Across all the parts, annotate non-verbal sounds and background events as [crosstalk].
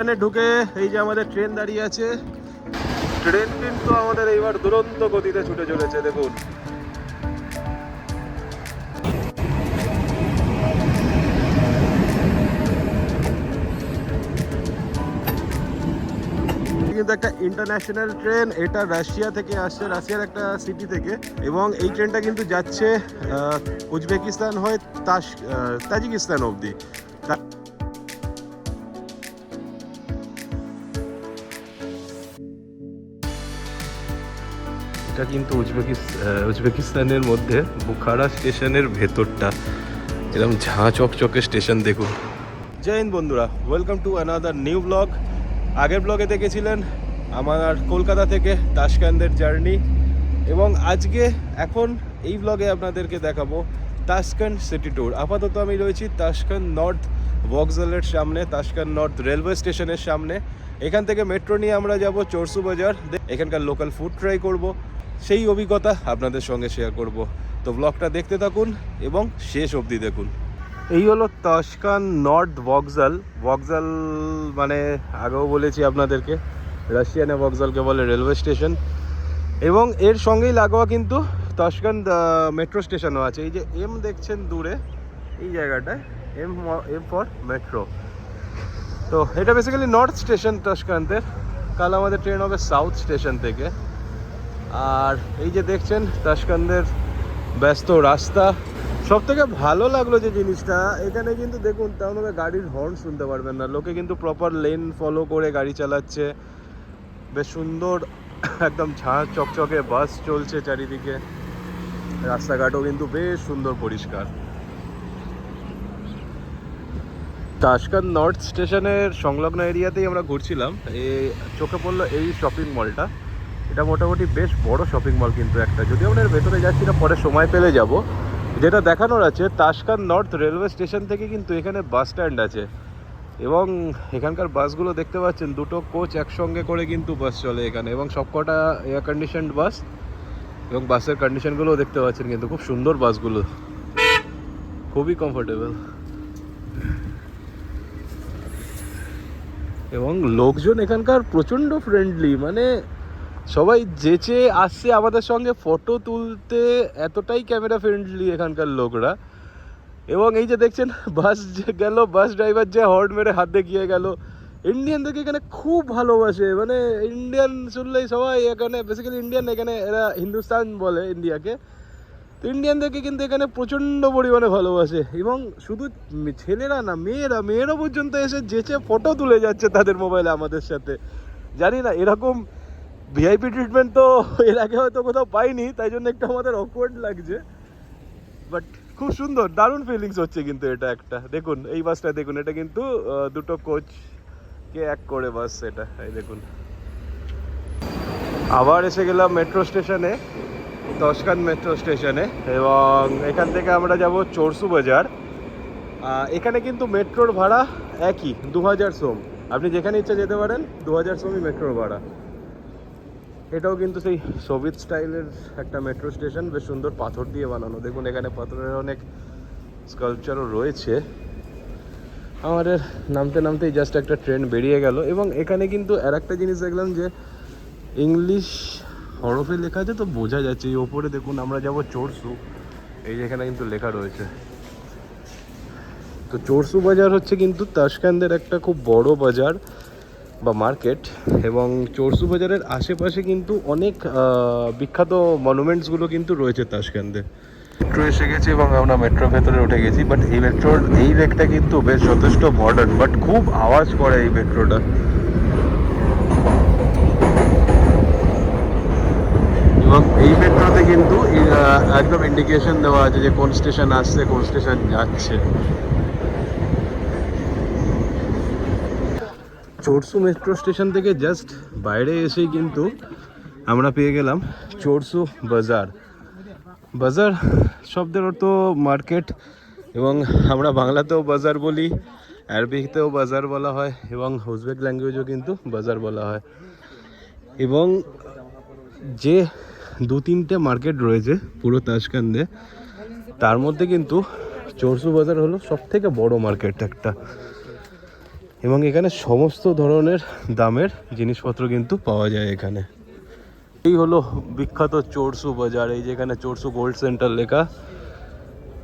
এখানে ঢুকে এই যে আমাদের ট্রেন দাঁড়িয়ে আছে। ট্রেন কিন্তু আমাদের এইবার দুরন্ত গতিতে ছুটে চলেছে, দেখুন। কিন্তু একটা ইন্টারন্যাশনাল ট্রেন এটা রাশিয়া থেকে আসছে, রাশিয়ার একটা সিটি থেকে। এবং এই ট্রেনটা কিন্তু যাচ্ছে উজবেকিস্তান হয়ে তাজিকিস্তান অবধি। এটা কিন্তু উজবেকিস- উজবেকিস্তানের মধ্যে বুখারা স্টেশনের ভেতরটা। এরকম ঝাঁ চকচকে স্টেশন দেখুন। জয় হিন্দ বন্ধুরা welcome to another new blog আগের ব্লগে দেখেছিলেন আমার কলকাতা থেকে তাসকান্দের জার্নি এবং আজকে এখন এই ব্লগে আপনাদেরকে দেখাবো তাসকান্দ সিটি ট্যুর আপাতত আমি রয়েছি তাসকান্দ নর্থ ভক্সলের সামনে তাসকান্দ নর্থ রেলওয়ে স্টেশনের সামনে। এখান থেকে মেট্রো নিয়ে আমরা যাব চরসু বাজার। এখানকার লোকাল ফুড ট্রাই করব। সেই অভিজ্ঞতা আপনাদের সঙ্গে শেয়ার করব। তো ব্লগটা দেখতে থাকুন এবং শেষ অবধি দেখুন। এই হলো তাসকান নর্থ ভক্সাল ভক্সাল মানে আগেও বলেছি আপনাদেরকে, রাশিয়ানে ভক্সালকে বলে রেলওয়ে স্টেশন এবং এর সঙ্গেই লাগোয়া কিন্তু তাসকান্দ মেট্রো স্টেশনও আছে। এই যে এম দেখছেন দূরে, এই জায়গাটায় এম এম ফর মেট্রো তো এটা বেসিক্যালি নর্থ স্টেশন তাসকান্তের কাল আমাদের ট্রেন হবে সাউথ স্টেশন থেকে। আর এই যে দেখছেন, তাসকান্দের ব্যস্ত রাস্তা। সব থেকে ভালো লাগল যে জিনিসটা, এখানে কিন্তু দেখুন, তেমন গাড়ির হর্ন শুনতে পারবেন না। লোকে কিন্তু প্রপার লেন ফলো করে গাড়ি চালাচ্ছে। বেশ সুন্দর, একদম ঝাঁ চকচকে বাস চলছে চারিদিকে। রাস্তাঘাটও কিন্তু বেশ সুন্দর পরিষ্কার। তাসকান্দ নর্থ স্টেশনের সংলগ্ন এরিয়াতেই আমরা ঘুরছিলাম। এই চোখে পড়ল এই শপিং মলটা এটা মোটামুটি বেশ বড় শপিং মল কিন্তু একটা। যদি আমরা এর ভেতরে যাচ্ছি না, পরে সময় পেলে যাব। যেটা দেখানোর আছে, তাসকান নর্থ রেলওয়ে স্টেশন থেকে কিন্তু এখানে বাস স্ট্যান্ড আছে। এবং এখানকার বাসগুলো দেখতে পাচ্ছেন, দুটো কোচ একসঙ্গে করে কিন্তু বাস চলে এখানে। এবং সবকটা এয়ার কন্ডিশনড বাস এবং বাসের কন্ডিশনগুলোও দেখতে পাচ্ছেন কিন্তু, খুব সুন্দর বাসগুলো খুবই কমফোর্টেবল এবং লোকজন এখানকার প্রচণ্ড ফ্রেন্ডলি মানে সবাই যেচে আসছে আমাদের সঙ্গে ফটো তুলতে, এতটাই ক্যামেরা ফ্রেন্ডলি এখানকার লোকরা। এবং এই যে দেখছেন বাস যে গেল বাস ড্রাইভার যে হর্ন মেরে হাত দেখিয়ে গেল। ইন্ডিয়ানদেরকে এখানে খুব ভালোবাসে মানে ইন্ডিয়ান শুনলেই সবাই এখানে বেসিক্যালি ইন্ডিয়ান এখানে, এরা হিন্দুস্তান বলে ইন্ডিয়াকে তো ইন্ডিয়ানদেরকে কিন্তু এখানে প্রচণ্ড পরিমাণে ভালোবাসে। এবং শুধু ছেলেরা না, মেয়েরা মেয়েরা পর্যন্ত এসে যেচে ফটো তুলে যাচ্ছে তাদের মোবাইলে আমাদের সাথে। জানি না, এরকম ভিআইপি ট্রিটমেন্ট তো এর আগে হয়তো কোথাও পাইনি, তাই জন্য একটু আমাদের অকওয়ার্ড লাগছে। বাট খুব সুন্দর, দারুণ ফিলিংস হচ্ছে কিন্তু এটা একটা। দেখুন, এই বাসটা দেখুন, এটা কিন্তু দুটো কোচ কে এক করে বাস এটা, এই দেখুন। আবার এসে গেলাম মেট্রো স্টেশনে তসকান মেট্রো স্টেশনে এবং এখান থেকে আমরা যাব চরসু বাজার। এখানে কিন্তু মেট্রোর ভাড়া একই দু হাজার সোম। আপনি যেখানে ইচ্ছা যেতে পারেন দু হাজার সোমই মেট্রোর ভাড়া। এটাও কিন্তু সেই সোভিয়েত স্টাইলের একটা মেট্রো স্টেশন বেশ সুন্দর পাথর দিয়ে বানানো। দেখুন, এখানে পাথরের অনেক স্কাল্পচারও রয়েছে। আমাদের নামতে নামতেই জাস্ট একটা ট্রেন বেরিয়ে গেল। এবং এখানে কিন্তু আর একটা জিনিস দেখলাম যে ইংলিশ হরফে লেখা আছে তো বোঝা যাচ্ছে। এই ওপরে দেখুন, আমরা যাব চোরসু। এই যে এখানে কিন্তু লেখা রয়েছে। তো চোরসু বাজার হচ্ছে কিন্তু তাসকান্দের একটা খুব বড় বাজার। বা মার্কেট এবং চরসু বাজারের আশেপাশে কিন্তু অনেক বিখ্যাত মনুমেন্টসগুলো কিন্তু রয়েছে তাসকান্দে মেট্রো এসে গেছি এবং আমরা মেট্রোর ভেতরে উঠে গেছি বাট এই মেট্রোর এই লেকটা কিন্তু বেশ যথেষ্ট মডার্ন বাট খুব আওয়াজ করে এই মেট্রোটা এবং এই মেট্রোতে কিন্তু একদম ইন্ডিকেশন দেওয়া আছে যে কোন স্টেশন আসছে, কোন স্টেশন যাচ্ছে। চোরসু মেট্রো স্টেশন থেকে জাস্ট বাইরে এসেই কিন্তু আমরা পেয়ে গেলাম চোরসু বাজার। বাজার শব্দের অর্থ মার্কেট এবং আমরা বাংলাতেও বাজার বলি, আরবিতেও বাজার বলা হয় এবং উজবেক ল্যাঙ্গুয়েজও কিন্তু বাজার বলা হয়। এবং যে দু তিনটে মার্কেট রয়েছে পুরো তাসকান্দে তার মধ্যে কিন্তু চোরসু বাজার হলো সব থেকে বড় মার্কেট একটা। এবং এখানে সমস্ত ধরনের দামের জিনিসপত্র কিন্তু পাওয়া যায় এখানে। এই হলো বিখ্যাত চোরসু বাজার, এই যেখানে চোরসু গোল্ড সেন্টার লেখা।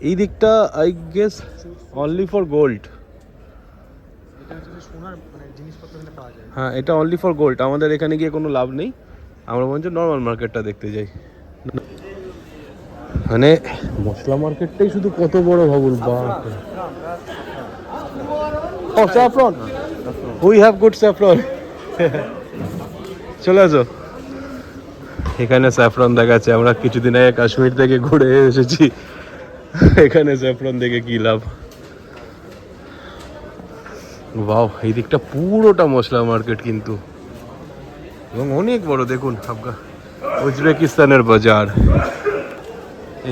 এই দিকটা I guess only for gold হ্যাঁ এটা অনলি ফর গোল্ড আমাদের এখানে গিয়ে কোনো লাভ নেই। আমরা বরঞ্চ নর্মাল মার্কেটটা দেখতে যাই। মানে মশলা মার্কেটটাই শুধু কত বড় ভাবুল বা saffron we have good saffron চলে আসো। এখানে স্যাফরন দেখাচ্ছে, আমরা কিছুদিন আগে কাশ্মীর থেকে ঘুরে এসেছি। এখানে স্যাফরন দেখে কি লাভ? বাও এই দিকটা পুরোটা মশলা মার্কেট কিন্তু। এবং অনেক বড়, দেখুন, আফগা উজবেকিস্তানের বাজার।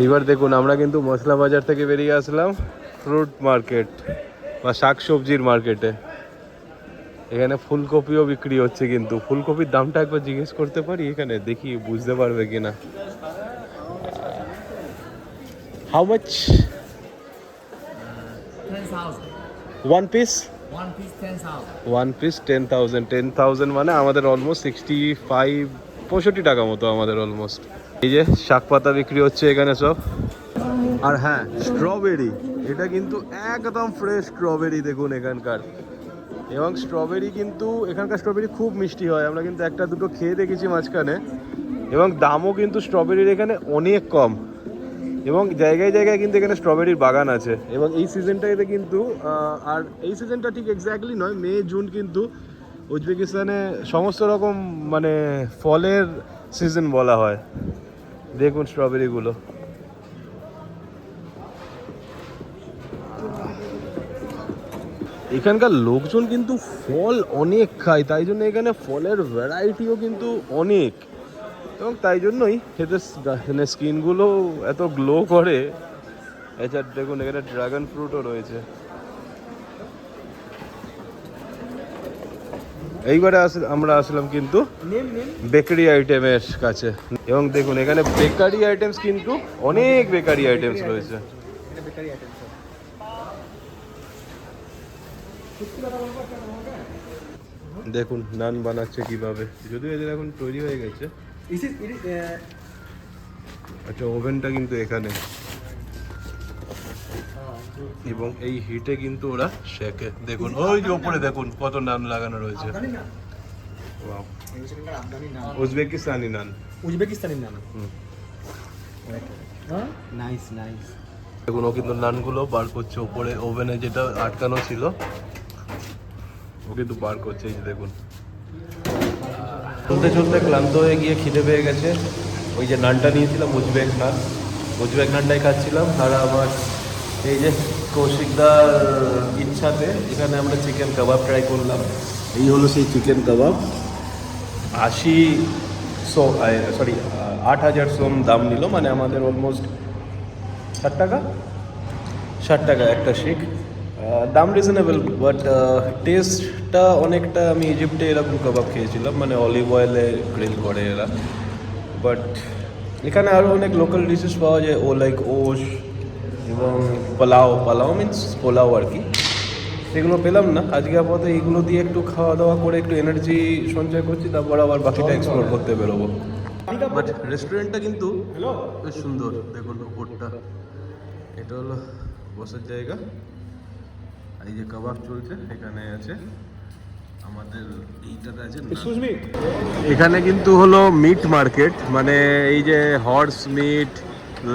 এইবার দেখুন, আমরা কিন্তু মশলা বাজার থেকে বেরিয়ে আসলাম ফ্রুট মার্কেট বা শাক সবজির মার্কেটে এখানে ফুলকপিও বিক্রি হচ্ছে কিন্তু। ফুলকপির দামটা একবার জিজ্ঞেস করতে পারি এখানে? দেখি, বুঝতে পারবে কিনা। How much one piece. One piece ten thousand ten thousand মানে আমাদের অলমোস্ট সিক্সটি ফাইভ পঁয়ষট্টি টাকা মতো আমাদের অলমোস্ট এই যে শাক পাতা বিক্রি হচ্ছে এখানে সব। আর হ্যাঁ স্ট্রবেরি এটা কিন্তু একদম ফ্রেশ স্ট্রবেরি দেখুন এখানকার। এবং স্ট্রবেরি কিন্তু এখানকার স্ট্রবেরি খুব মিষ্টি হয়। আমরা কিন্তু একটা দুটো খেয়ে দেখেছি মাঝখানে। এবং দামও কিন্তু স্ট্রবেরির এখানে অনেক কম। এবং জায়গায় জায়গায় কিন্তু এখানে স্ট্রবেরির বাগান আছে। এবং এই সিজনটাতে কিন্তু আর এই সিজনটা ঠিক এক্স্যাক্টলি নয়, মে, জুন কিন্তু উজবেকিস্তানে সমস্ত রকম মানে ফলের সিজন বলা হয়। দেখুন স্ট্রবেরিগুলো এখানকার লোকজন কিন্তু ফল অনেক খায়, তাই জন্য এখানে ফলের ভ্যারাইটিও কিন্তু অনেক। এবং তাই জন্যই এদের স্কিনগুলো এত গ্লো করে। এছাড়া দেখুন, এখানে ড্রাগন ফ্রুটও রয়েছে। এইবারে আমরা আসলাম কিন্তু বেকারি আইটেমের কাছে। এবং দেখুন এখানে বেকারি আইটেমস কিন্তু অনেক বেকারি আইটেমস রয়েছে। দেখুন নান বানাচ্ছে কীভাবে। যদিও এদের এখন তৈরি হয়ে গেছে। ইট আচ্ছা ওভেনটা কিন্তু এখানে। এবং এই হিটে কিন্তু ওরা শেখে। দেখুন ওই যে ওপরে দেখুন কত নান লাগানো রয়েছে। উজবেকিস্তানি নান উজবেকিস্তানি নাম। হুম। হ্যাঁ? নাইস নাইস দেখুন ও কিন্তু নানগুলো বার করছে ওপরে ওভেনে যেটা আটকানো ছিল ও কিন্তু বার করছে এই যে দেখুন। চলতে চলতে ক্লান্ত হয়ে গিয়ে খিদে পেয়ে গেছে। ওই যে নানটা নিয়েছিলাম উজবেক নান উজবেক নানটাই খাচ্ছিলাম আর আমার এই যে কৌশিকদার ইচ্ছাতে এখানে আমরা চিকেন কাবাব ট্রাই করলাম। এই হলো সেই চিকেন কাবাব। আশি সো সরি আট হাজার সোম দাম নিল মানে আমাদের অলমোস্ট ষাট টাকা? ষাট টাকা একটা শিখ দাম রিজনেবল বাট টেস্টটা অনেকটা আমি ইজিপ্টে এরকম কাবাব খেয়েছিলাম মানে অলিভ অয়েলে গ্রিল করে এরা। বাট এখানে আরও অনেক লোকাল ডিশেস পাওয়া যায় ও লাইক ওশ এবং পোলাও পোলাও মিন্স পোলাও আর কি। সেগুলো পেলাম না। আজকে আপাতত এইগুলো দিয়ে একটু খাওয়া দাওয়া করে একটু এনার্জি সঞ্চয় করছি তারপর আবার বাকিটা এক্সপ্লোর করতে বেরোবো। বাট রেস্টুরেন্টটা কিন্তু বেশ সুন্দর। দেখুন উপরটা। এটা হলো বসার জায়গা। এই যে কাবাব চলছে এখানে আছে আমাদের এইটাতে আছে এখানে কিন্তু হলো মিট মার্কেট মানে এই যে horse meat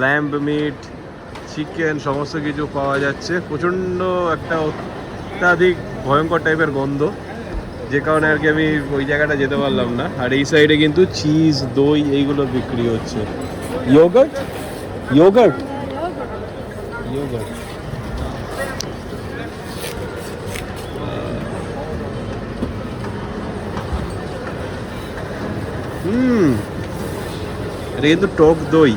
lamb meat chicken, সমস্ত কিছু পাওয়া যাচ্ছে। প্রচণ্ড একটা অত্যাধিক ভয়ঙ্কর টাইপের গন্ধ। যে কারণে আর কি আমি ওই জায়গাটা যেতে পারলাম না। আর এই সাইডে কিন্তু চিজ দই এইগুলো বিক্রি হচ্ছে। ইয়োগার্ট ইয়োগার্ট ইয়োগার্ট হুম এটা কিন্তু টক দই।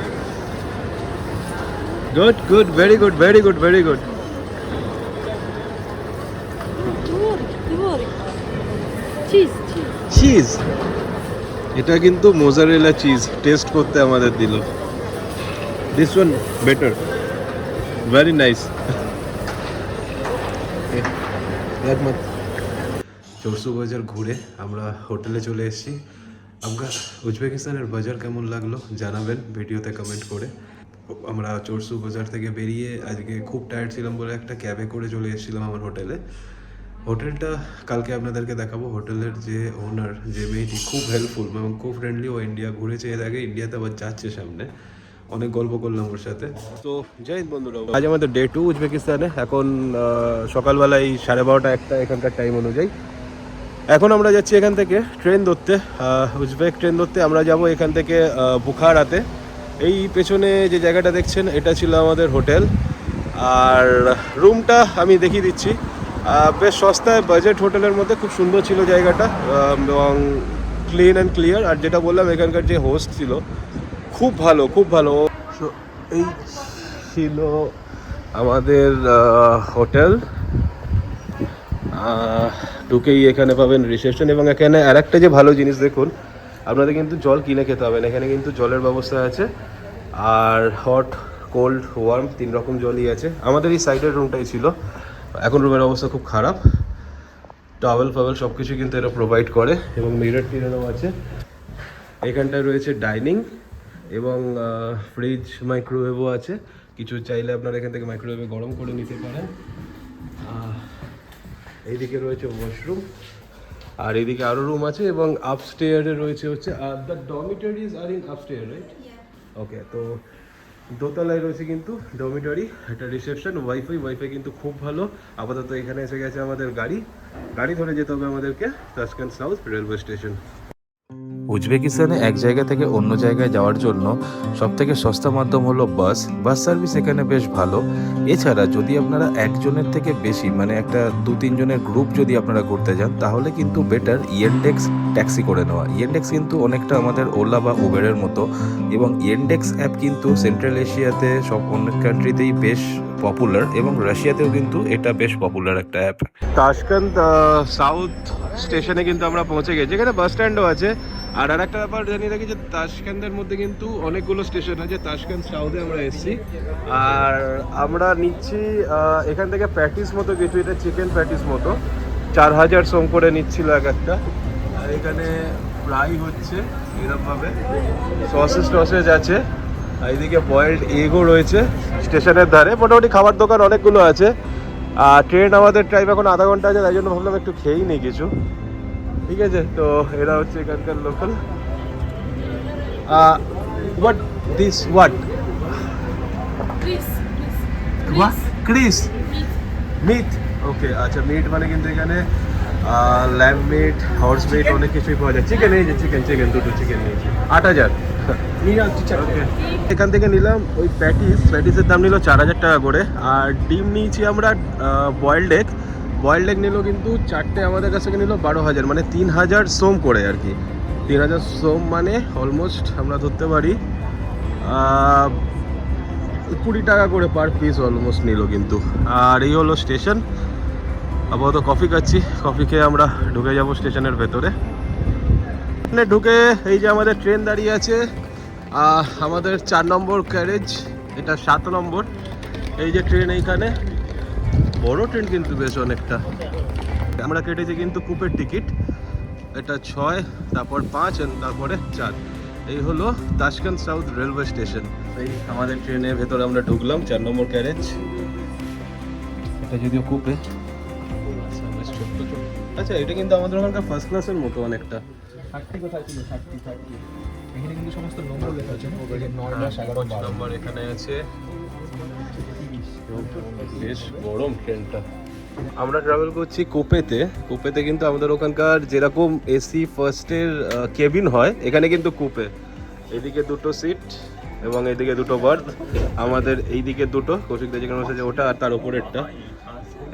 Good good very good very good very good. Cheese এটা কিন্তু মোজারেলা চিজ টেস্ট করতে আমাদের দিল। This one better very nice Chorsu Bazaar ঘুরে আমরা হোটেলে চলে এসেছি। আপনার উজবেকিস্তানের বাজার কেমন লাগল জানাবেন ভিডিওতে কমেন্ট করে। আমরা চরসু বাজার থেকে বেরিয়ে আজকে খুব টায়ার্ড ছিলাম বলে একটা ক্যাবে করে চলে এসেছিলাম আমার হোটেলে হোটেলটা কালকে আপনাদেরকে দেখাবো। হোটেলের যে ওনার যে মেয়েটি খুব হেল্পফুল এবং খুব ফ্রেন্ডলি ও ইন্ডিয়া ঘুরেছে। এর আগে ইন্ডিয়াতে আবার যাচ্ছে সামনে। অনেক গল্প করলাম ওর সাথে। তো জয় বন্ধুরা আজ আমাদের ডে টু উজবেকিস্তানে। এখন সকালবেলায় সাড়ে বারোটা একটা এখানকার টাইম অনুযায়ী। এখন আমরা যাচ্ছি এখান থেকে ট্রেন ধরতে। উজবেক ট্রেন ধরতে। আমরা যাব এখান থেকে বুখারাতে। এই পেছনে যে জায়গাটা দেখছেন, এটা ছিল আমাদের হোটেল। আর রুমটা আমি দেখিয়ে দিচ্ছি। বেশ সস্তায় বাজেট হোটেলের মধ্যে খুব সুন্দর ছিল জায়গাটা এবং ক্লিন অ্যান্ড ক্লিয়ার আর যেটা বললাম, এখানকার যে হোস্ট ছিল, খুব ভালো খুব ভালো। এই ছিল আমাদের হোটেল। ঢুকেই এখানে পাবেন রিসেপশন এবং এখানে আরেকটা যে ভালো জিনিস দেখুন আপনাদের কিন্তু জল কিনে খেতে হবে না। এখানে কিন্তু জলের ব্যবস্থা আছে। আর হট কোল্ড ওয়ার্ম তিন রকম জলই আছে। আমাদের এই সাইডের রুমটাই ছিল। এখন রুমের অবস্থা খুব খারাপ। টাওয়েল ফাওয়েল সব কিছু কিন্তু এরা প্রোভাইড করে এবং মিরর টিরারও আছে। এখানটায় রয়েছে ডাইনিং এবং ফ্রিজ মাইক্রোওয়েভও আছে। কিছু চাইলে আপনারা এখান থেকে মাইক্রোওয়েভে গরম করে নিতে পারেন। এইদিকে রয়েছে ওয়াশরুম আর এদিকে আরও রুম আছে এবং আপস্টেয়ারে রয়েছে হচ্ছে the dormitories are in upstair right okay তো দোতলায় রয়েছে কিন্তু ডমিটরি একটা রিসেপশন ওয়াইফাই ওয়াইফাই কিন্তু খুব ভালো। আপাতত এখানে এসে গেছে আমাদের গাড়ি। গাড়ি ধরে যেতে হবে আমাদেরকে তাসকান সাউথ রেলওয়ে স্টেশন উজবেকিস্তানে এক জায়গা থেকে অন্য জায়গায় যাওয়ার জন্য সবথেকে সস্তা মাধ্যম হলো বাস। বাস সার্ভিস এখানে বেশ ভালো। এছাড়া যদি আপনারা একজনের থেকে বেশি মানে একটা দু তিনজনের গ্রুপ যদি আপনারা ঘুরতে যান, তাহলে কিন্তু বেটার ইয়েনডেক্স ট্যাক্সি করে নেওয়া। ইয়েনডেক্স কিন্তু অনেকটা আমাদের ওলা বা উবেরের মতো এবং ইয়েনডেক্স অ্যাপ কিন্তু সেন্ট্রাল এশিয়াতে সব অনেক কান্ট্রিতেই বেশ পপুলার এবং রাশিয়াতেও কিন্তু এটা বেশ পপুলার একটা অ্যাপ তাশকান্ত সাউথ স্টেশনে কিন্তু আমরা পৌঁছে গেছি। এখানে বাস স্ট্যান্ডও আছে। আর আর একটা ব্যাপার জানিয়ে রাখি যে তাশকান্দের মধ্যে কিন্তু অনেকগুলো স্টেশন আছে তাশকান্ত সাউথে আমরা এসেছি। আর আমরা নিচ্ছি এখান থেকে প্যাটিস মতো কিছু, এটা চিকেন প্যাটিস মতো। চার হাজার সোম করে নিচ্ছিল এক একটা। আর এখানে ফ্রাই হচ্ছে এরকমভাবে। সসেস টসেস আছে। এদিকে বয়েলড এগও রয়েছে স্টেশনের ধারে। মোটামুটি খাবার দোকান অনেকগুলো আছে। আর ট্রেন আমাদের টাইম এখন আধা ঘণ্টা আছে, তাই জন্য ভাবলাম একটু খেয়েই নিই কিছু। ঠিক আছে তো এরা হচ্ছে এখানকার লোকাল হোয়াট দিস হোয়াট ক্রিস মিট ওকে আচ্ছা মিট মানে কিন্তু এখানে ল্যাম্ব মিট হর্স মিট অনেক কিছুই পাওয়া যায়। চিকেন এই যে চিকেন চিকেন দুটো চিকেন নিয়েছি। আট হাজার। এখান থেকে নিলাম ওই প্যাটিস প্যাটিসের দাম নিল চার হাজার টাকা করে। আর ডিম নিয়েছি আমরা বয়েলড এগ বয়েলড এগ নিল কিন্তু চারটে আমাদের কাছ থেকে নিল? বারো হাজার মানে তিন হাজার সোম করে আর কি। তিন হাজার সোম মানে অলমোস্ট আমরা ধরতে পারি কুড়ি টাকা করে পার পিস অলমোস্ট নিল কিন্তু। আর এই হলো স্টেশন আপাতত কফি খাচ্ছি। কফি খেয়ে আমরা ঢুকে যাব স্টেশনের ভেতরে। এখানে ঢুকে এই যে আমাদের ট্রেন দাঁড়িয়ে আছে আমাদের চার নম্বর ক্যারেজ এটা সাত নম্বর। এই যে ট্রেন এইখানে। বড় ট্রেন কিন্তু বেশ অনেকটা। আমরা কেটেছি কিন্তু কুপের টিকিট। এটা ছয় তারপর পাঁচ তারপরে চার। এই হলো তাশকান্ত সাউথ রেলওয়ে স্টেশন। এই আমাদের ট্রেনের ভেতরে আমরা ঢুকলাম চার নম্বর ক্যারেজ এটা যদিও কুপে। আচ্ছা, ছোট্ট ছোট্ট। আচ্ছা এটা কিন্তু আমাদের ওখানকার ফার্স্ট ক্লাসের মতো অনেকটা। থার্টি কোথায় ছিল? থার্টি থার্টি এখানে কিন্তু সমস্ত নম্বর লেখা আছে। নয় দশ এগারো নম্বর এখানে আছে। বেশ গরম ট্রেনটা। আমরা ট্রাভেল করছি কোপেতে। কোপেতে কিন্তু আমাদের ওখানকার যেরকম এসি ফার্স্টের কেবিন হয়, এখানে কিন্তু কুপে। এদিকে দুটো সিট এবং এদিকে দুটো বার্থ আমাদের এইদিকে দুটো কৌশিকদা যেখানে বসেছে ওটা আর তার উপরেরটা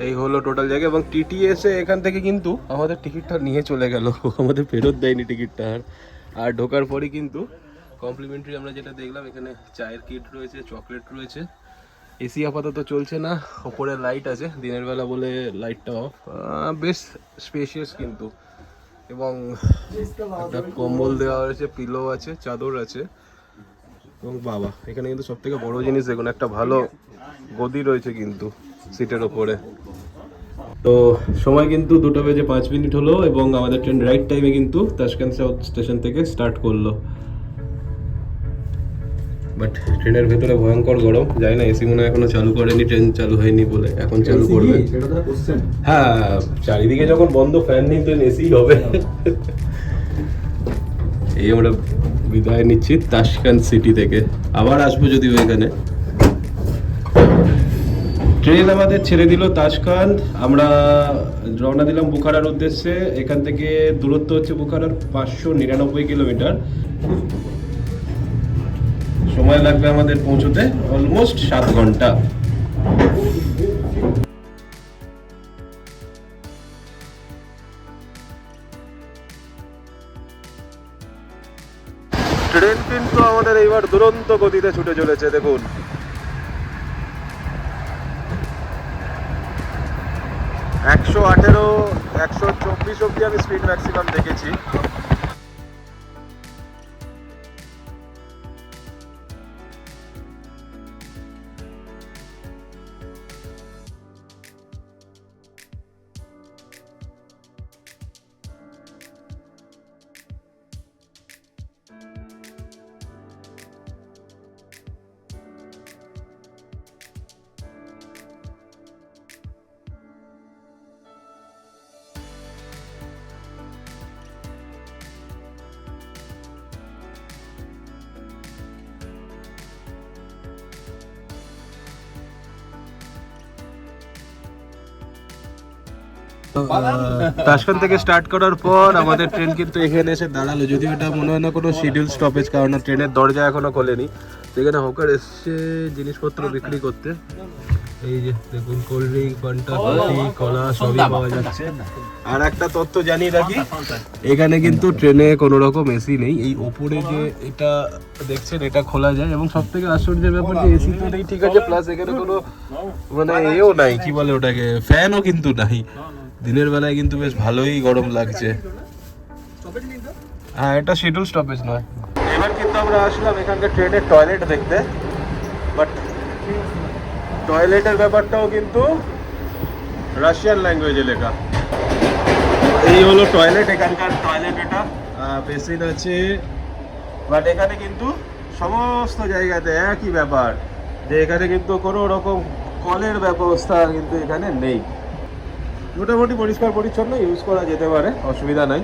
এই হলো টোটাল জায়গা এবং টিটিএস এখান থেকে কিন্তু আমাদের টিকিটটা নিয়ে চলে গেল। আমাদের ফেরত দেয়নি টিকিটটা আর। আর ঢোকার পরই কিন্তু কমপ্লিমেন্টারি আমরা যেটা দেখলাম, এখানে চায়ের কিট রয়েছে চকলেট রয়েছে। এসি আপাতত চলছে না, ওপরে লাইট আছে, দিনের বেলা বলে লাইটটা অফ বেশ স্পেশিয়াস কিন্তু। এবং একটা কম্বল দেওয়া হয়েছে পিলো আছে, চাদর আছে। এবং বাবা, এখানে কিন্তু সব থেকে বড় জিনিস দেখুন, একটা ভালো গদি রয়েছে কিন্তু সিটের ওপরে। তো সময় কিন্তু দুটো বেজে পাঁচ মিনিট হলো এবং আমাদের ট্রেন রাইট টাইমে কিন্তু তাশকান্ত সাউথ স্টেশন থেকে স্টার্ট করল। বাট ট্রেনের ভেতরে ভয়ঙ্কর গরম যাই না এসি মনে হয় এখনও চালু করেনি ট্রেন চালু হয়নি বলে এখন চালু করবে। হ্যাঁ চারিদিকে যখন বন্ধ ফ্যান নেই তো এসি হবে। এই আমরা বিদায় নিচ্ছি তাশকান্ত সিটি থেকে। আবার আসব যদিও এখানে। ট্রেন আমাদের ছেড়ে দিল তাশকান্ত আমরা রওনা দিলাম বুখারার উদ্দেশ্যে। এখান থেকে দূরত্ব হচ্ছে বুখারার পাঁচশো নিরানব্বই কিলোমিটার। সময় লাগবে আমাদের পৌঁছতে অলমোস্ট সাত ঘণ্টা। ট্রেন কিন্তু আমাদের এইবার দুরন্ত গতিতে ছুটে চলেছে, দেখুন। একশো আঠেরো, একশো চব্বিশ অব্দি আমি স্পিড ম্যাক্সিমাম দেখেছি। তাশকান থেকে স্টার্ট করার পর আমাদের ট্রেন কিন্তু এখানে এসে দাঁড়াল। যদিও এটা মনে হয় না কোনো শিডিউল স্টপেজ কারণ ট্রেনের দরজা এখনও খোলেনি। তো এখানে হকার এসছে জিনিসপত্র বিক্রি করতে। এই যে দেখুন কোল্ড ড্রিঙ্ক ফান্টা কফি কলা সবই পাওয়া যাচ্ছে। আর একটা তথ্য জানিয়ে রাখি এখানে কিন্তু ট্রেনে কোনো রকম এসি নেই। এই ওপরে যে এটা দেখছেন এটা খোলা যায়। এবং সব থেকে আশ্চর্যের ব্যাপার যে এসি তো নেই ঠিক আছে প্লাস এখানে কোনো মানে এও নাই কি বলে ওটাকে ফ্যানও কিন্তু নাই। দিনের বেলায় কিন্তু বেশ ভালোই গরম লাগছে। হ্যাঁ এটা শিডিউল স্টপেজ নয়। এবার কিন্তু আমরা আসলাম এখানকার ট্রেনের টয়লেট দেখতে। বাট টয়লেটের ব্যাপারটাও কিন্তু রাশিয়ান ল্যাঙ্গুয়েজে লেখা। এই হলো টয়লেট এখানকার টয়লেট এটা। বেসিন আছে। বাট এখানে কিন্তু সমস্ত জায়গাতে একই ব্যাপার যে এখানে কিন্তু কোনো রকম কলের ব্যবস্থা কিন্তু এখানে নেই। মোটামুটি পরিষ্কার পরিচ্ছন্ন ইউজ করা যেতে পারে, অসুবিধা নাই।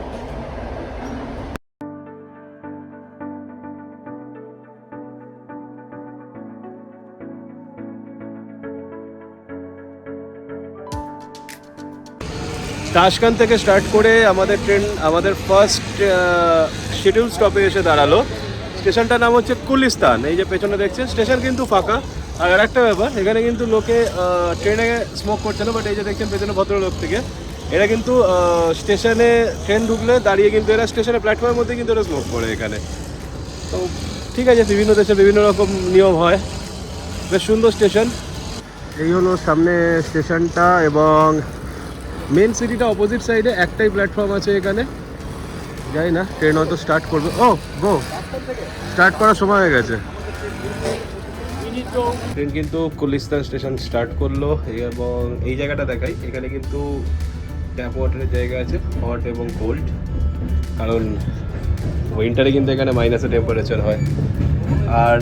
তাশকান থেকে স্টার্ট করে আমাদের ট্রেন আমাদের ফার্স্ট শিডিউল স্টপে এসে দাঁড়াল। স্টেশনটার নাম হচ্ছে কুলিস্তান, এই যে পেছনে দেখছেন স্টেশন কিন্তু ফাঁকা। আর একটা ব্যাপার, এখানে কিন্তু লোকে ট্রেনে স্মোক করছে না বাট এই যে দেখছেন পেছনে ভদ্রলোক থেকে, এরা কিন্তু স্টেশনে ট্রেন ঢুকলে দাঁড়িয়ে কিন্তু এরা স্টেশনে প্ল্যাটফর্মের মধ্যে কিন্তু এরা স্মোক করে এখানে। তো ঠিক আছে, বিভিন্ন দেশে বিভিন্ন রকম নিয়ম হয়। বেশ সুন্দর স্টেশন এই হলো সামনে স্টেশনটা এবং মেন সিটিটা অপোজিট সাইডে একটাই প্ল্যাটফর্ম আছে এখানে। যাই না ট্রেন হয়তো স্টার্ট করবে। ও গো স্টার্ট করার সময় হয়ে গেছে। ট্রেন কিন্তু কুলিস্তান স্টেশন স্টার্ট করল এবং এই জায়গাটা দেখাই। এখানে কিন্তু ট্যাপ ওয়াটারের জায়গা আছে হট এবং কোল্ড কারণ উইন্টারে কিন্তু এখানে মাইনাসে টেম্পারেচার হয়। আর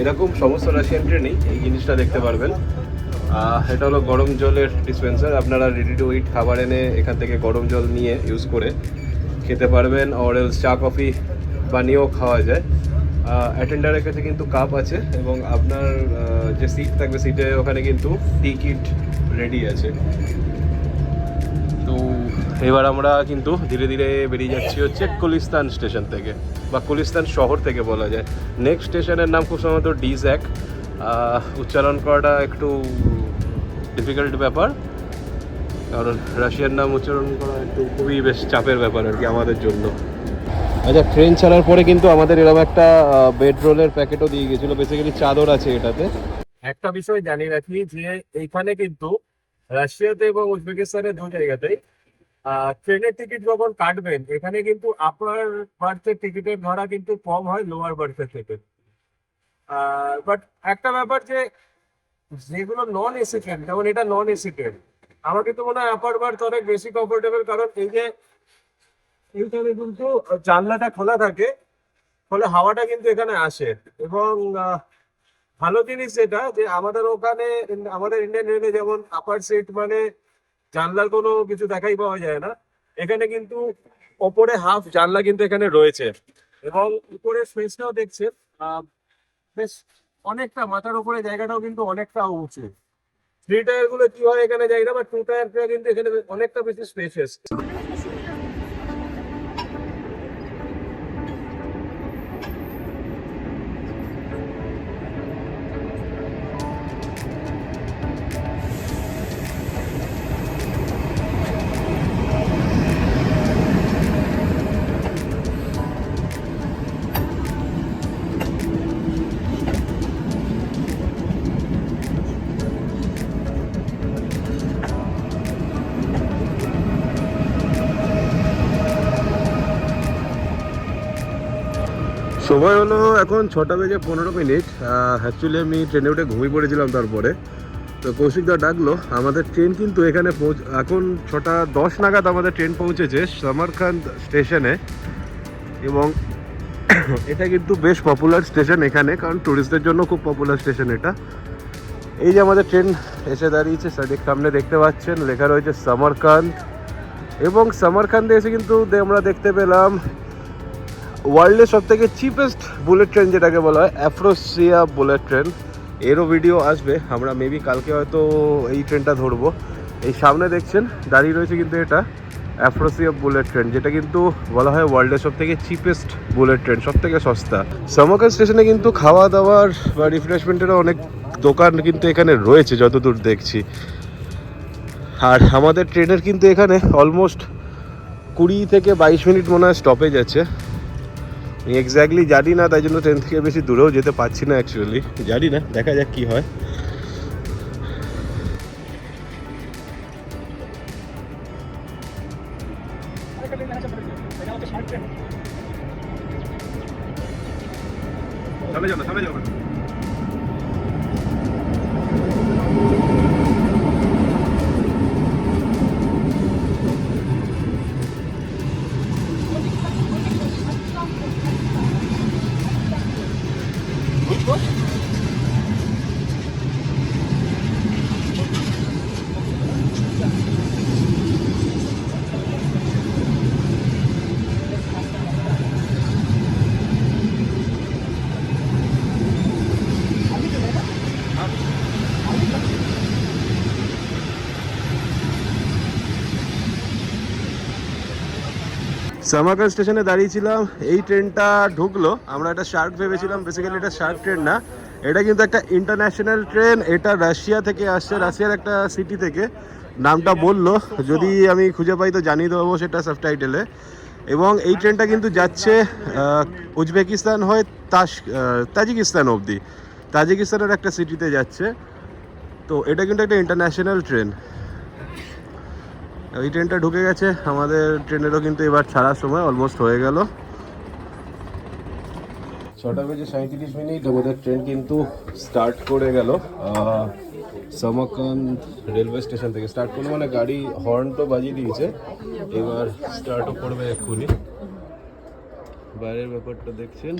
এরকম সমস্ত রাশিয়ান ট্রেনেই এই জিনিসটা দেখতে পারবেন। এটা হলো গরম জলের ডিসপেন্সার আপনারা রেডি টু উইট খাবার এনে এখান থেকে গরম জল নিয়ে ইউজ করে খেতে পারবেন। অর চা কফি বানিয়েও খাওয়া যায়। অ্যাটেন্ডারের কাছে কিন্তু কাপ আছে এবং আপনার যে সিট থাকবে সিটে ওখানে কিন্তু টিকিট রেডি আছে। তো এবার আমরা কিন্তু ধীরে ধীরে বেরিয়ে যাচ্ছি হচ্ছে কুলিস্তান স্টেশন থেকে বা কুলিস্তান শহর থেকে বলা যায়। নেক্সট স্টেশনের নাম খুব সম্ভবত ডিজ্যাক উচ্চারণ করাটা একটু ডিফিকাল্ট ব্যাপার, কারণ রাশিয়ার নাম উচ্চারণ করা একটু খুবই বেশ চাপের ব্যাপার আর কি আমাদের জন্য। আচ্ছা ট্রেন ছাড়ার পরে কিন্তু আমাদের এরকম একটা বেড রোলের প্যাকেটও দিয়ে গেছিল বেসিক্যালি চাদর আছে এটাতে। একটা বিষয় জানিয়ে রাখি যে এইখানে কিন্তু রাশিয়াতে এবং উজবেকিস্তানের দু জায়গাতেই ট্রেনের টিকিট যখন কাটবেন, এখানে কিন্তু আপার বার্থের টিকিটের ভাড়া কিন্তু কম হয় লোয়ার বার্থের থেকে। বাট একটা ব্যাপার যে যেগুলো নন এসি ট্রেন যেমন এটা নন এসি ট্রেন আমার কিন্তু মনে হয় আপার বার্থ অনেক বেশি কমফোর্টেবল কারণ এই যে এইখানে কিন্তু জানলাটা খোলা থাকে, ফলে হাওয়াটা কিন্তু এখানে আসে। এবং ভালো জিনিস যেটা যে আমাদের ওখানে, আমাদের ইন্ডিয়ান রেলে যেমন আপার সিট মানে জানলার কোনো কিছু দেখাই পাওয়া যায় না, এখানে কিন্তু ওপরে হাফ জানলা কিন্তু এখানে রয়েছে। এবং উপরে স্পেসটাও দেখছেন বেশ অনেকটা মাথার উপরে জায়গাটাও কিন্তু অনেকটা উঁচু। থ্রি টায়ারগুলো কি হয় এখানে না বাট টু টায়ারটা কিন্তু এখানে অনেকটা বেশি স্পেসিয়াস সময় হলো এখন ছটা বেজে পনেরো মিনিট। অ্যাকচুয়ালি আমি ট্রেনে উঠে ঘুমিয়ে পড়েছিলাম তারপরে। তো কৌশিকদা ডাকলো, আমাদের ট্রেন কিন্তু এখানে পৌঁছ এখন ছটা দশ নাগাদ আমাদের ট্রেন পৌঁছেছে সামারকান্দ স্টেশনে। এবং [coughs] এটা কিন্তু বেশ পপুলার স্টেশন এখানে, কারণ ট্যুরিস্টদের জন্য খুব পপুলার স্টেশন এটা। এই যে আমাদের ট্রেন এসে দাঁড়িয়েছে সাদিক সামনে দেখতে পাচ্ছেন, লেখা রয়েছে সামারকান্দ। এবং সামারকান্দে এসে কিন্তু আমরা দেখতে পেলাম ওয়ার্ল্ডের সব থেকে চিপেস্ট বুলেট ট্রেন যেটাকে বলা হয় অ্যাফ্রোসিয়া বুলেট ট্রেন এরও ভিডিও আসবে, আমরা মেবি কালকে হয়তো এই ট্রেনটা ধরবো। এই সামনে দেখছেন, দাঁড়িয়ে রয়েছে কিন্তু এটা অ্যাফ্রোসিয়া বুলেট ট্রেন যেটা কিন্তু বলা হয় ওয়ার্ল্ডের সব থেকে চিপেস্ট বুলেট ট্রেন সব থেকে সস্তা। সামাকার স্টেশনে কিন্তু খাওয়া দাওয়ার বা রিফ্রেশমেন্টেরও অনেক দোকান কিন্তু এখানে রয়েছে, যতদূর দেখছি। আর আমাদের ট্রেনের কিন্তু এখানে অলমোস্ট কুড়ি থেকে বাইশ মিনিট মনে হয় স্টপেজ আছে। এক্স্যাক্টলি জানি না, তাই জন্য ট্রেন থেকে বেশি দূরেও যেতে পারছি না অ্যাকচুয়ালি জানি না, দেখা যাক কি হয়। সামাকার স্টেশনে দাঁড়িয়েছিলাম, এই ট্রেনটা ঢুকলো। আমরা একটা শার্ক ভেবেছিলাম বেসিক্যালি এটা শার্ক ট্রেন না। এটা কিন্তু একটা ইন্টারন্যাশনাল ট্রেন এটা রাশিয়া থেকে আসছে, রাশিয়ার একটা সিটি থেকে। নামটা বলল, যদি আমি খুঁজে পাই তো জানিয়ে দেবো সেটা সাবটাইটেলে এবং এই ট্রেনটা কিন্তু যাচ্ছে উজবেকিস্তান হয়ে তাস তাজিকিস্তান অবধি। তাজিকিস্তানের একটা সিটিতে যাচ্ছে। তো এটা কিন্তু একটা ইন্টারন্যাশনাল ট্রেন এই ট্রেনটা ঢুকে গেছে। আমাদের ট্রেনেরও কিন্তু এবার ছাড়ার সময় অলমোস্ট হয়ে গেল। ছটা বেজে সাঁত্রিশ মিনিট, আমাদের ট্রেন কিন্তু স্টার্ট করে গেল। সমকান্ত রেলওয়ে স্টেশন থেকে স্টার্ট করল মানে গাড়ি হর্ন তো বাজিয়ে দিয়েছে। এবার স্টার্টও করবে এক্ষুনি। বাইরের ব্যাপারটা দেখছেন,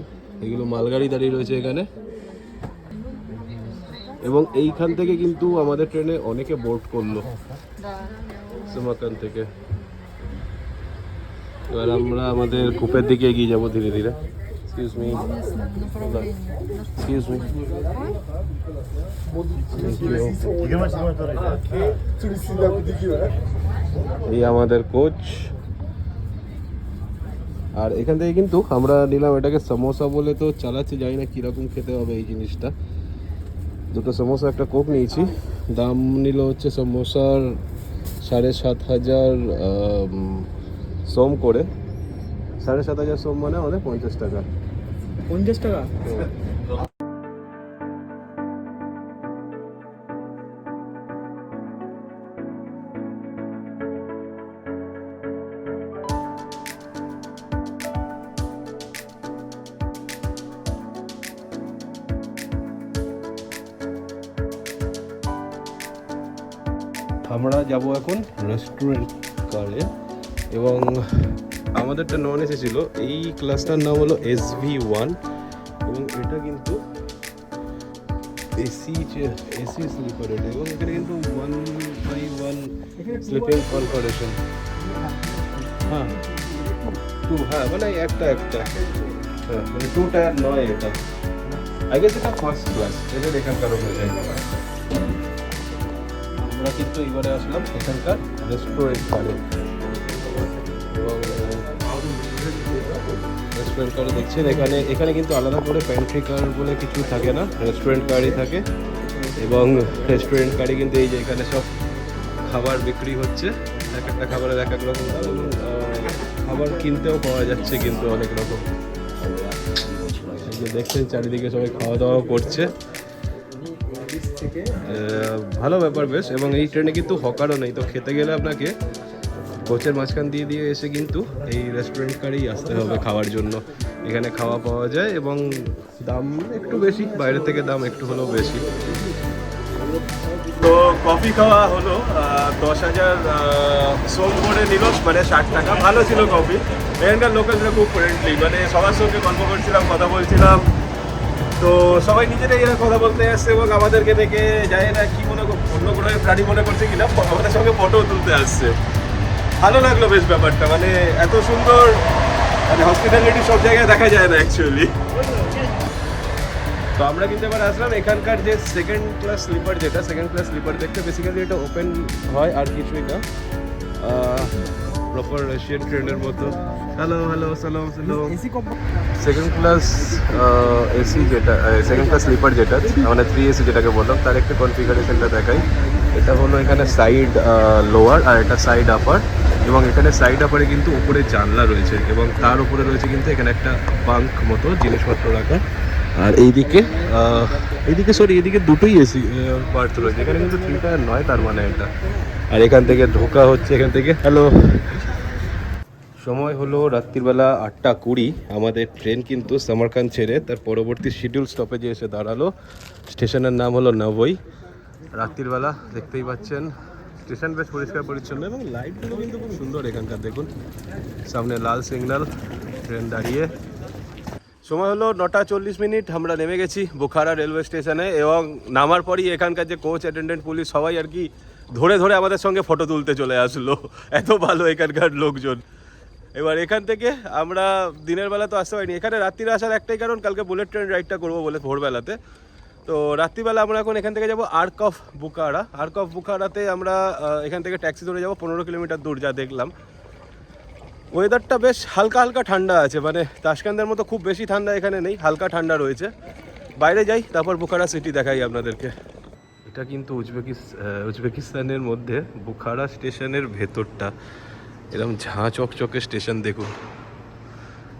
এগুলো মালগাড়ি দাঁড়িয়ে রয়েছে এখানে। এবং এইখান থেকে কিন্তু আমাদের ট্রেনে অনেকে বোর্ড করল। সুমাকান থেকে। এবার আমরা আমাদের কূপের দিকে এগিয়ে যাব ধীরে ধীরে। এই আমাদের কোচ আর এখান থেকে কিন্তু আমরা নিলাম এটাকে সমোসা বলে তো চালাচ্ছি, জানি না কীরকম খেতে হবে এই জিনিসটা। দুটো সমোসা, একটা কোক নিয়েছি। দাম নিল হচ্ছে সমোসার সাড়ে সাত হাজার সোম করে। সাড়ে সাত হাজার সোম মানে আমাদের পঞ্চাশ টাকা। পঞ্চাশ টাকা? আমরা যাব এখন রেস্টুরেন্ট কারে এবং আমাদেরটা নন এসি ছিল। এই ক্লাসটার নাম হলো এস ভি ওয়ান এবং এটা কিন্তু এসি এসি স্লিপার এটা এবং এখানে কিন্তু one by one sleeping confederation হ্যাঁ। টু হ্যাঁ মানে একটা একটা। হ্যাঁ মানে টু টায়ার নয় এটা। আই গেস এটা ফার্স্ট ক্লাস এটা এখানকার অনুযায়ী আমরা কিন্তু এবারে আসলাম এখানকার রেস্টুরেন্ট এবং রেস্টুরেন্ট কারে দেখছেন, এখানে এখানে কিন্তু আলাদা করে প্যান্ট্রি কার বলে কিছু থাকে না রেস্টুরেন্ট কারই থাকে। এবং রেস্টুরেন্ট কারে কিন্তু এই যে এখানে সব খাবার বিক্রি হচ্ছে। এক একটা খাবারের এক এক রকম খাবার কিনতেও পাওয়া যাচ্ছে কিন্তু অনেক রকম। দেখছেন, চারিদিকে সবাই খাওয়া দাওয়া করছে। আহ, ভালো ব্যাপার বেশ এবং এই ট্রেনে কিন্তু হকারও নেই তো খেতে গেলে আপনাকে কোচের মাঝখান দিয়ে দিয়ে এসে কিন্তু এই রেস্টুরেন্ট কারেই আসতে হবে খাওয়ার জন্য। এখানে খাওয়া পাওয়া যায় এবং দাম একটু বেশি বাইরে থেকে দাম একটু হলেও বেশি। তো কফি খাওয়া হলো দশ হাজার সোম করে নিল মানে ষাট টাকা। ভালো ছিল কফি। এখানকার লোকালরা খুব ফ্রেন্ডলি মানে সবার সঙ্গে গল্প করছিলাম কথা বলছিলাম। তো সবাই নিজেরাই এরা কথা বলতে আসছে এবং আমাদেরকে দেখে যায় না কি মনে অন্য কোনো প্রাণী মনে করছে কিনা আমাদের সঙ্গে ফটো তুলতে আসছে। ভালো লাগল বেশ ব্যাপারটা মানে এত সুন্দর মানে হসপিটালিটি সব জায়গায় দেখা যায় না অ্যাকচুয়ালি তো আমরা কিন্তু এবার আসলাম এখানকার যে সেকেন্ড ক্লাস স্লিপার যেটা সেকেন্ড ক্লাস স্লিপার দেখতে বেসিক্যালি এটা ওপেন হয় আর কিছুই না। প্রপার এশিয়ান ট্রেনের মতো। হ্যালো হ্যালো সালাম সালাম সেকেন্ড ক্লাস এসি যেটা সেকেন্ড ক্লাস স্লিপার যেটা মানে থ্রি এসি যেটাকে বললাম। তার একটা কনফিগারেশনটা দেখাই। এটা হলো এখানে সাইড লোয়ার আর এটা সাইড আপার এবং এখানে সাইড আপারে কিন্তু উপরে জানলা রয়েছে। এবং তার উপরে রয়েছে কিন্তু এখানে একটা বাঙ্ক মতো জিনিসপত্র রাখা। আর এইদিকে এইদিকে সরি এইদিকে দুটোই এসি পার্ট রয়েছে। এখানে কিন্তু থ্রি টায়ার নয় তার মানে এটা। আর এখান থেকে ঢোকা হচ্ছে এখান থেকে। হ্যালো সময় হলো রাত্রিবেলা আটটা কুড়ি। আমাদের ট্রেন কিন্তু সামারকান ছেড়ে তার পরবর্তী শিডিউল স্টপেজে এসে দাঁড়াল। স্টেশনের নাম হলো নবই। রাত্রিবেলা দেখতেই পাচ্ছেন, স্টেশন বেশ পরিষ্কার পরিচ্ছন্ন এবং লাইটগুলো কিন্তু খুব সুন্দর এখানকার, দেখুন। সামনে লাল সিগন্যাল, ট্রেন দাঁড়িয়ে। সময় হলো নটা চল্লিশ মিনিট, আমরা নেমে গেছি বোখারা রেলওয়ে স্টেশনে এবং নামার পরই এখানকার যে কোচ অ্যাটেন্ডেন্ট পুলিশ সবাই আর কি ধরে ধরে আমাদের সঙ্গে ফটো তুলতে চলে আসলো। এত ভালো এখানকার লোকজন। এবার এখান থেকে আমরা দিনের বেলা তো আসতে পারিনি। এখানে রাত্রিরে আসার একটাই কারণ, কালকে বুলেট ট্রেন রাইডটা করব বলে ভোরবেলাতে। তো রাত্রিবেলা আমরা এখন এখান থেকে যাব Ark of Bukhara Ark of বুকারাতে আমরা এখান থেকে ট্যাক্সি ধরে যাব পনেরো কিলোমিটার দূর যা দেখলাম। ওয়েদারটা বেশ হালকা হালকা ঠান্ডা আছে মানে তাসকান্দের মতো খুব বেশি ঠান্ডা এখানে নেই, হালকা ঠান্ডা রয়েছে। বাইরে যাই, তারপর বুখারা সিটি দেখাই আপনাদেরকে। এটা কিন্তু উজবেকিস উজবেকিস্তানের মধ্যে বুখারা স্টেশনের ভেতরটা। এরকম ঝাঁ চকচকে স্টেশন দেখুন।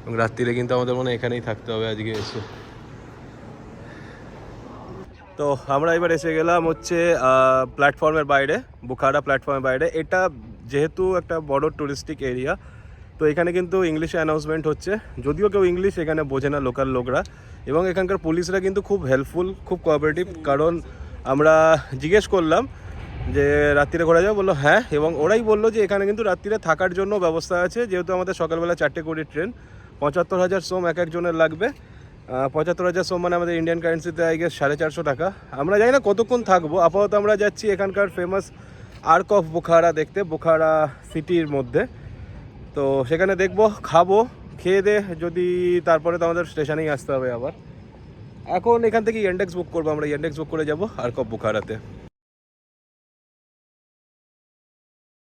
এবং রাত্রিরে কিন্তু আমাদের মনে এখানেই থাকতে হবে আজকে এসে। তো আমরা এবার এসে গেলাম হচ্ছে প্ল্যাটফর্মের বাইরে, বুখারা প্ল্যাটফর্মের বাইরে। এটা যেহেতু একটা বড় টুরিস্টিক এরিয়া তো এখানে কিন্তু ইংলিশে অ্যানাউন্সমেন্ট হচ্ছে। যদিও কেউ ইংলিশ এখানে বোঝে না লোকাল লোকরা। এবং এখানকার পুলিশরা কিন্তু খুব হেল্পফুল খুব কোঅপারেটিভ কারণ আমরা জিজ্ঞেস করলাম যে রাত্রিরে ঘোরা যাবে বলল হ্যাঁ। এবং ওরাই বলল যে, এখানে কিন্তু রাত্রিরে থাকার জন্য ব্যবস্থা আছে। যেহেতু আমাদের সকালবেলা চারটে কুড়ির ট্রেন, পঁচাত্তর হাজার সোম এক একজনের লাগবে পঁচাত্তর হাজার সোম মানে আমাদের ইন্ডিয়ান কারেন্সিতে আই গেস সাড়ে চারশো টাকা। আমরা জানি না কতক্ষণ থাকব। আপাতত আমরা যাচ্ছি এখানকার ফেমাস আর্ক অফ বুখারা দেখতে বুখারা সিটির মধ্যে। তো সেখানে দেখব, খাব, খেয়ে দে, যদি তারপরে তো আমাদের স্টেশনেই আসতে হবে আবার। এখন এখান থেকে ইন্ডেক্স বুক করব আমরা। ইন্ডেক্স বুক করে যাব আর্ক অফ বুখারাতে